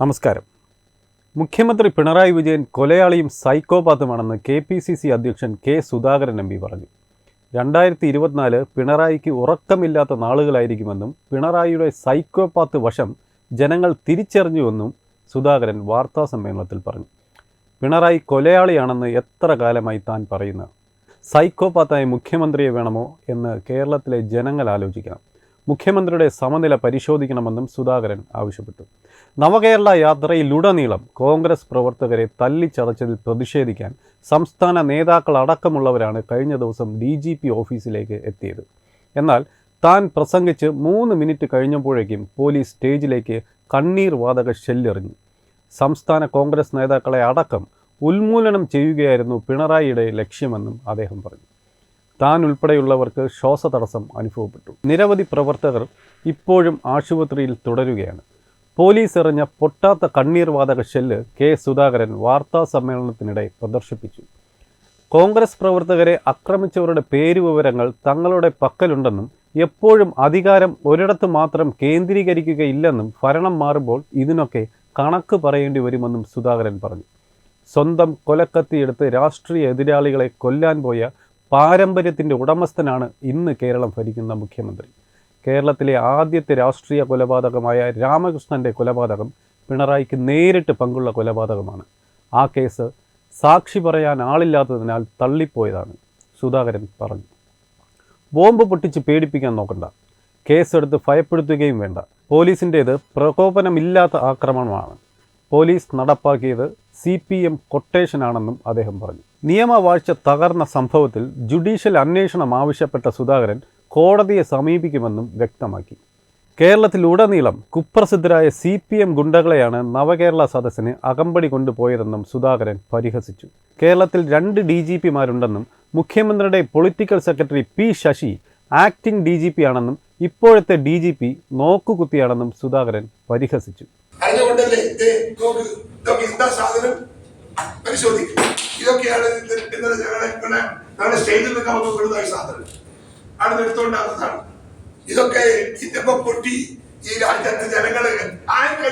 നമസ്കാരം. മുഖ്യമന്ത്രി പിണറായി വിജയൻ കൊലയാളിയും സൈക്കോപാത്തുമാണെന്ന് കെ പി സി സി അധ്യക്ഷൻ കെ സുധാകരൻ എം പി പറഞ്ഞു. രണ്ടായിരത്തി ഇരുപത്തിനാല് പിണറായിക്ക് ഉറക്കമില്ലാത്ത നാളുകളായിരിക്കുമെന്നും പിണറായിയുടെ സൈക്കോപാത്ത് വശം ജനങ്ങൾ തിരിച്ചറിഞ്ഞുവെന്നും സുധാകരൻ വാർത്താ സമ്മേളനത്തിൽ പറഞ്ഞു. പിണറായി കൊലയാളിയാണെന്ന് എത്ര കാലമായി താൻ പറയുന്നത് സൈക്കോപാത്തായ മുഖ്യമന്ത്രിയെ വേണമോ എന്ന് കേരളത്തിലെ ജനങ്ങൾ ആലോചിക്കണം. മുഖ്യമന്ത്രിയുടെ സമനില പരിശോധിക്കണമെന്നും സുധാകരൻ ആവശ്യപ്പെട്ടു. നവകേരള യാത്രയിലുടനീളം കോൺഗ്രസ് പ്രവർത്തകരെ തല്ലിച്ചതച്ചതിൽ പ്രതിഷേധിക്കാൻ സംസ്ഥാന നേതാക്കൾ അടക്കമുള്ളവരാണ് കഴിഞ്ഞ ദിവസം ഡി ജി പി ഓഫീസിലേക്ക് എത്തിയത്. എന്നാൽ താൻ പ്രസംഗിച്ച് മൂന്ന് മിനിറ്റ് കഴിഞ്ഞപ്പോഴേക്കും പോലീസ് സ്റ്റേജിലേക്ക് കണ്ണീർ വാതക ഷെല്ലെറിഞ്ഞു സംസ്ഥാന കോൺഗ്രസ് നേതാക്കളെ അടക്കം ഉന്മൂലനം ചെയ്യുകയായിരുന്നു പിണറായിയുടെ ലക്ഷ്യമെന്നും അദ്ദേഹം പറഞ്ഞു. താൻ ഉൾപ്പെടെയുള്ളവർക്ക് ശ്വാസതടസ്സം അനുഭവപ്പെട്ടു. നിരവധി പ്രവർത്തകർ ഇപ്പോഴും ആശുപത്രിയിൽ തുടരുകയാണ്. പോലീസ് എറിഞ്ഞ പൊട്ടാത്ത കണ്ണീർ വാതക ഷെല്ല് കെ സുധാകരൻ വാർത്താ സമ്മേളനത്തിനിടെ പ്രദർശിപ്പിച്ചു. കോൺഗ്രസ് പ്രവർത്തകരെ ആക്രമിച്ചവരുടെ പേരുവിവരങ്ങൾ തങ്ങളുടെ പക്കലുണ്ടെന്നും എപ്പോഴും അധികാരം ഒരിടത്ത് മാത്രം കേന്ദ്രീകരിക്കുകയില്ലെന്നും ഭരണം മാറുമ്പോൾ ഇതിനൊക്കെ കണക്ക് പറയേണ്ടി വരുമെന്നും സുധാകരൻ പറഞ്ഞു. സ്വന്തം കൊലക്കത്തിയെടുത്ത് രാഷ്ട്രീയ എതിരാളികളെ കൊല്ലാൻ പോയ പാരമ്പര്യത്തിന്റെ ഉടമസ്ഥനാണ് ഇന്ന് കേരളം ഭരിക്കുന്ന മുഖ്യമന്ത്രി. കേരളത്തിലെ ആദ്യത്തെ രാഷ്ട്രീയ കൊലപാതകമായ രാമകൃഷ്ണന്റെ കൊലപാതകം പിണറായിക്ക് നേരിട്ട് പങ്കുള്ള കൊലപാതകമാണ്. ആ കേസ് സാക്ഷി പറയാൻ ആളില്ലാത്തതിനാൽ തള്ളിപ്പോയതാണ് സുധാകരൻ പറഞ്ഞു. ബോംബ് പൊട്ടിച്ച് പേടിപ്പിക്കാൻ നോക്കണ്ട. കേസെടുത്ത് ഭയപ്പെടുത്തുകയും വേണ്ട. പോലീസിന്റേത് പ്രകോപനമില്ലാത്ത ആക്രമണമാണ്. പോലീസ് നടപ്പാക്കിയത് സി പി എം കൊട്ടേഷനാണെന്നും അദ്ദേഹം പറഞ്ഞു. നിയമവാഴ്ച തകർന്ന സംഭവത്തിൽ ജുഡീഷ്യൽ അന്വേഷണം ആവശ്യപ്പെട്ട സുധാകരൻ കോടതിയെ സമീപിക്കുമെന്നും വ്യക്തമാക്കി. കേരളത്തിലുടനീളം കുപ്രസിദ്ധരായ സി പി എം ഗുണ്ടകളെയാണ് നവകേരള സദസ്സിന് അകമ്പടി കൊണ്ടുപോയതെന്നും സുധാകരൻ പരിഹസിച്ചു. കേരളത്തിൽ രണ്ട് ഡി ജി പിമാരുണ്ടെന്നും മുഖ്യമന്ത്രിയുടെ political secretary P Sasi acting D G P ആണെന്നും ഇപ്പോഴത്തെ ഡി ജി പി നോക്കുകുത്തിയാണെന്നും സുധാകരൻ പരിഹസിച്ചു. ഇതൊക്കെയാണ് ഇത് ഇന്നലെ ഞങ്ങളെ ഞങ്ങളുടെ സ്റ്റേജിൽ നിൽക്കാൻ വന്ന വലുതായ സാധനം ആണ് എടുത്തുകൊണ്ടാകുന്നതാണ് ഇതൊക്കെ ഇതിപ്പോ പൊട്ടി. ഈ രാജ്യത്തെ ജനങ്ങൾ ആരും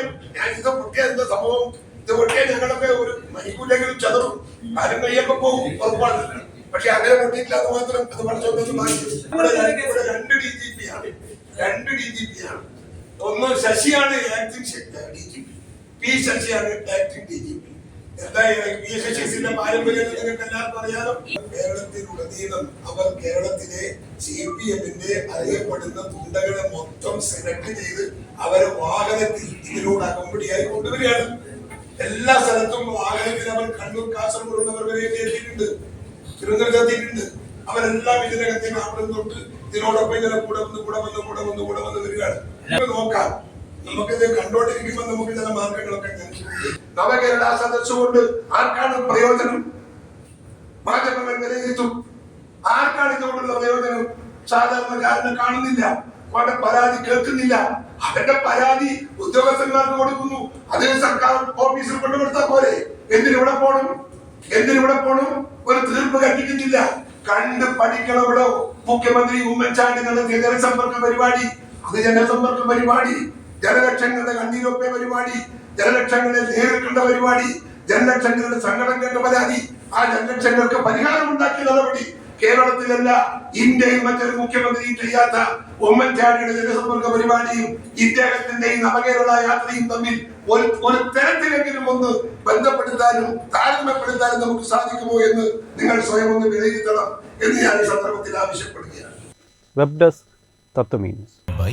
ഇത് പൊട്ടിയ എന്താ സംഭവം? ഇത് പൊട്ടിയ ഞങ്ങളൊക്കെ ഒരു മണിക്കൂലെങ്കിലും ചതറും. ആരും കയ്യൊക്കെ പോകും. ഉറപ്പാണ് പക്ഷെ അങ്ങനെ പൊട്ടിയിട്ടില്ല. അത് മാത്രം അത് പഠിച്ചോണ്ടൊന്നും ഇവിടെ രണ്ട് ഡി ജി പി ആണ്. രണ്ട് ഡി ജി പി ആണ്. ഒന്ന് ശശിയാണ് acting D G P P ശശിയാണ് acting D G P ശശിന്റെ പാരമ്പര്യം നിങ്ങൾക്ക് അവർ കേരളത്തിലെ സി പി എമ്മിന്റെ അറിയപ്പെടുന്ന ഗുണ്ടകളെ മൊത്തം സെലക്ട് ചെയ്ത് അവരെ വാഹനത്തിൽ ഇതിലൂടെ അകമ്പടിയായി കൊണ്ടുവരികയാണ്. എല്ലാ സ്ഥലത്തും വാഹനത്തിൽ അവർ കണ്ണൂർ കാസർഗോഡ് വരെ എത്തിയിട്ടുണ്ട്. തിരുവനന്തപുരത്ത് എത്തിയിട്ടുണ്ട്. അവരെല്ലാം ഇതിനകത്തേക്ക് അവിടെ തൊട്ട് ഇതിനോടൊപ്പം ഇങ്ങനെ കൂടെ വന്ന് കൂടെ വന്ന് കൂടെ വന്ന് കൂടെ വന്ന് വരികയാണ്. നോക്കാം. നമുക്കിത് കണ്ടോണ്ടിരിക്കുമ്പോൾ നമുക്ക് ചില മാർഗങ്ങളൊക്കെ. നവകേരള സദസ് കൊണ്ട് ആർക്കാണ് പ്രയോജനം? മാധ്യമങ്ങൾ വിലയിരുത്തും. ആർക്കാണ് ഇതുകൊണ്ടുള്ള പ്രയോജനം? സാധാരണക്കാരന് കാണുന്നില്ല. അവരുടെ പരാതി കേൾക്കുന്നില്ല. അവരുടെ പരാതി ഉദ്യോഗസ്ഥന്മാർക്ക് കൊടുക്കുന്നു. അത് സർക്കാർ ഓഫീസിൽ കൊണ്ടുകൊടുത്താൽ പോലെ എന്തിനിവിടെ പോണം എന്തിനിവിടെ പോണം ഒരു തീർപ്പ് കണ്ടിട്ടില്ല കണ്ട് പഠിക്കണം ഇവിടെ മുഖ്യമന്ത്രി ഉമ്മൻചാണ്ടി നടത്തിയ ജനസമ്പർക്ക പരിപാടി. അത് ജനസമ്പർക്ക പരിപാടി. ജനലക്ഷങ്ങളുടെ കണ്ണീരൊപ്പ പരിപാടി ജനലക്ഷങ്ങളെ നേരിട്ടുള്ള പരിപാടി ജനലക്ഷങ്ങളുടെ സങ്കടം കേട്ട പരാതി ആ ജനലക്ഷങ്ങൾക്ക് പരിഹാരം ഉണ്ടാക്കിയ നടപടി കേരളത്തിലല്ല ഇന്ത്യയിൽ മറ്റൊരു മുഖ്യമന്ത്രിയും ചെയ്യാത്ത ഉമ്മൻചാണ്ടിയുടെ ജനസമ്പർക്ക പരിപാടിയും ഇദ്ദേഹത്തിന്റെ ഈ നവകേരള യാത്രയും തമ്മിൽ ഒരു ഒരു തരത്തിലെങ്കിലും ഒന്ന് ബന്ധപ്പെടുത്താനും താരതമ്യപ്പെടുത്താനും നമുക്ക് സാധിക്കുമോ എന്ന് നിങ്ങൾ സ്വയം ഒന്ന് വിലയിരുത്തണം എന്ന് ഞാൻ ഈ സന്ദർഭത്തിൽ ആവശ്യപ്പെടുകയാണ്. വെബ് ഡെസ്ക് തത്വമീൻസ് ബൈ